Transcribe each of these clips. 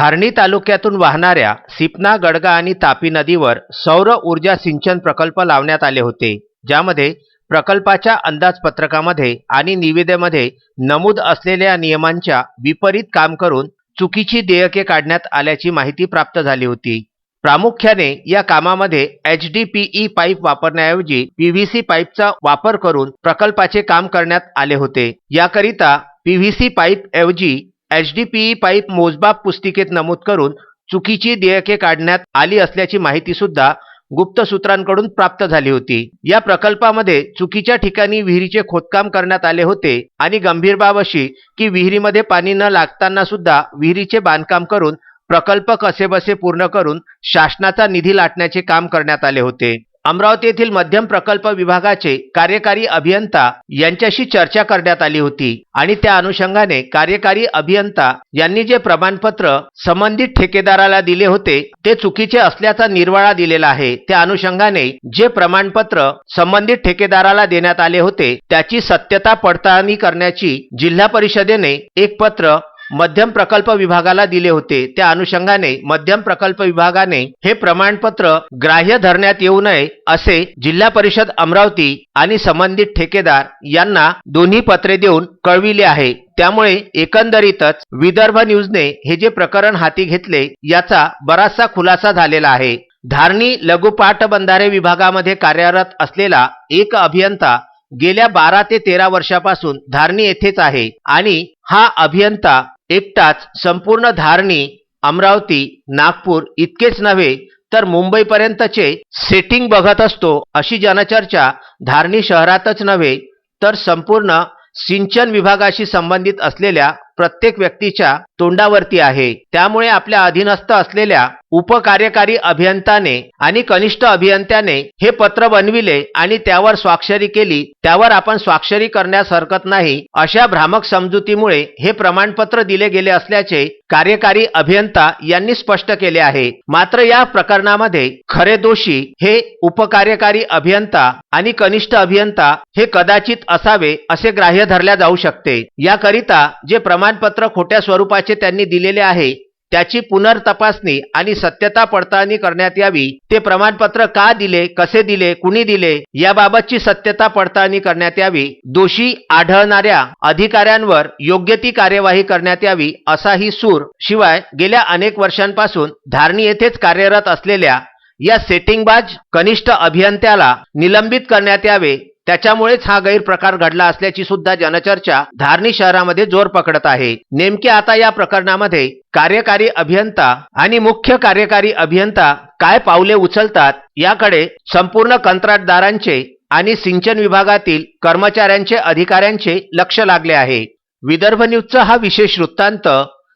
धारणी तालुक्यातून वाहणाऱ्या सिपना गडगा आणि तापी नदीवर सौर ऊर्जा सिंचन प्रकल्प लावण्यात आले होते ज्यामध्ये प्रकल्पाच्या अंदाजपत्रकामध्ये आणि निविदेमध्ये नमूद असलेल्या नियमांच्या विपरीत काम करून चुकीची देयके काढण्यात आल्याची माहिती प्राप्त झाली होती. प्रामुख्याने या कामामध्ये H D P E pipe वापरण्याऐवजी पीव्हीसी पाईपचा वापर करून प्रकल्पाचे काम करण्यात आले होते. याकरिता पी व्ही सी पाईप ऐवजी H D P E pipe मोजबाप पुस्तिकेत नमूद करून चुकीची देयके काढण्यात आली असल्याची माहिती सुद्धा गुप्त सूत्रांकडून प्राप्त झाली होती. या प्रकल्पामध्ये चुकीच्या ठिकाणी विहिरीचे खोदकाम करण्यात आले होते आणि गंभीर बाब अशी की विहिरीमध्ये पाणी न लागताना सुद्धा विहिरीचे बांधकाम करून प्रकल्प कसेबसे पूर्ण करून शासनाचा निधी लाटण्याचे काम करण्यात आले होते. अमरावती येथील मध्यम प्रकल्प विभागाचे कार्यकारी अभियंता यांच्याशी चर्चा करण्यात आली होती आणि त्या अनुषंगाने कार्यकारी अभियंता यांनी जे प्रमाणपत्र संबंधित ठेकेदाराला दिले होते ते चुकीचे असल्याचा निर्वाळा दिलेला आहे. त्या अनुषंगाने जे प्रमाणपत्र संबंधित ठेकेदाराला देण्यात आले होते त्याची सत्यता पडताळणी करण्याची जिल्हा परिषदेने एक पत्र मध्यम प्रकल्प विभागाला दिले होते. त्या अनुषंगाने मध्यम प्रकल्प विभागाने हे प्रमाणपत्र ग्राह्य धरण्यात येऊ नये असे जिल्हा परिषद अमरावती आणि संबंधित ठेकेदार यांना दोन्ही पत्रे देऊन कळविले आहे. त्यामुळे एकंदरीतच विदर्भ न्यूजने हे जे प्रकरण हाती घेतले याचा बराचसा खुलासा झालेला आहे. धारणी लघु पाटबंधारे विभागामध्ये कार्यरत असलेला एक अभियंता गेल्या बारा ते तेरा वर्षापासून धारणी येथेच आहे आणि हा अभियंता एकटाच संपूर्ण धारणी अमरावती नागपूर इतकेच नव्हे तर मुंबईपर्यंतचे सेटिंग बघत असतो अशी जनचर्चा धारणी शहरातच नव्हे तर संपूर्ण सिंचन विभागाशी संबंधित असलेल्या प्रत्येक व्यक्तीच्या तोंडावरती आहे. त्यामुळे आपल्या अधीनस्थ असलेल्या उपकार्यकारी अभियंताने आणि कनिष्ठ अभियंत्याने हे पत्र बनविले आणि त्यावर स्वाक्षरी केली. त्यावर आपण स्वाक्षरी करण्यास हरकत नाही. अशा भ्रामक समजुतीमुळे हे प्रमाणपत्र दिले गेले असल्याचे कार्यकारी अभियंता यांनी स्पष्ट केले आहे. मात्र या प्रकरणामध्ये खरे दोषी हे उपकार्यकारी अभियंता आणि कनिष्ठ अभियंता हे कदाचित असावे असे ग्राह्य धरल्या जाऊ शकते. याकरिता जे प्रमाण प्रमाणपत्र खोट्या स्वरूपाचे त्यांनी दिलेले आहे त्याची पुनर्तपासणी आणि सत्यता पडताळणी करण्यात यावी. ते प्रमाणपत्र का दिले कसे दिले कुणी दिले याबाबतची सत्यता पडताळणी करण्यात यावी. दोषी आढळणाऱ्या अधिकाऱ्यांवर योग्य ती कार्यवाही करण्यात यावी असाही सूर. शिवाय गेल्या अनेक वर्षांपासून धारणी येथेच कार्यरत असलेल्या या सेटिंगबाज कनिष्ठ अभियंत्याला निलंबित करण्यात यावे. त्याच्यामुळेच हा गैरप्रकार घडला असल्याची सुद्धा जनचर्चा धारणी शहरामध्ये जोर पकडत आहे. नेमके आता या प्रकरणामध्ये कार्यकारी अभियंता आणि मुख्य कार्यकारी अभियंता काय पावले उचलतात याकडे संपूर्ण कंत्राटदारांचे आणि सिंचन विभागातील कर्मचाऱ्यांचे अधिकाऱ्यांचे लक्ष लागले आहे. विदर्भ न्यूजचा हा विशेष वृत्तांत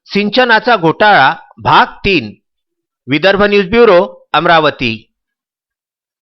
सिंचनाचा घोटाळा भाग तीन. Vidarbha news bureau Amravati.